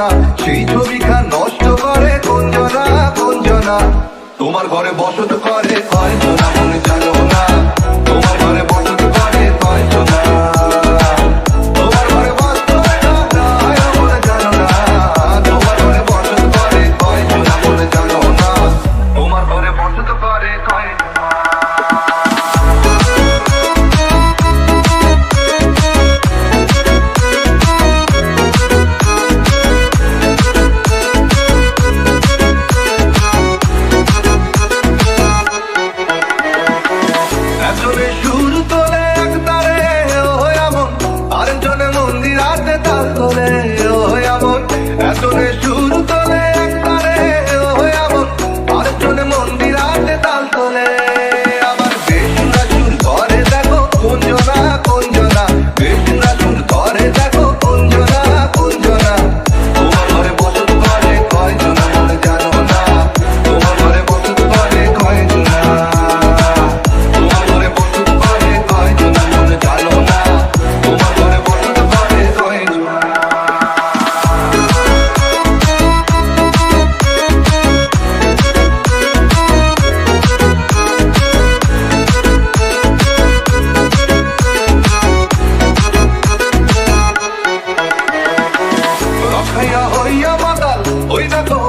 কুঞ্জনা সেই ছবিখা নষ্ট করে কুঞ্জনা কুঞ্জনা তোমার ঘরে বসত করে কয়জনা মনে জানো না। হইয়া মাতাল ওই দেখো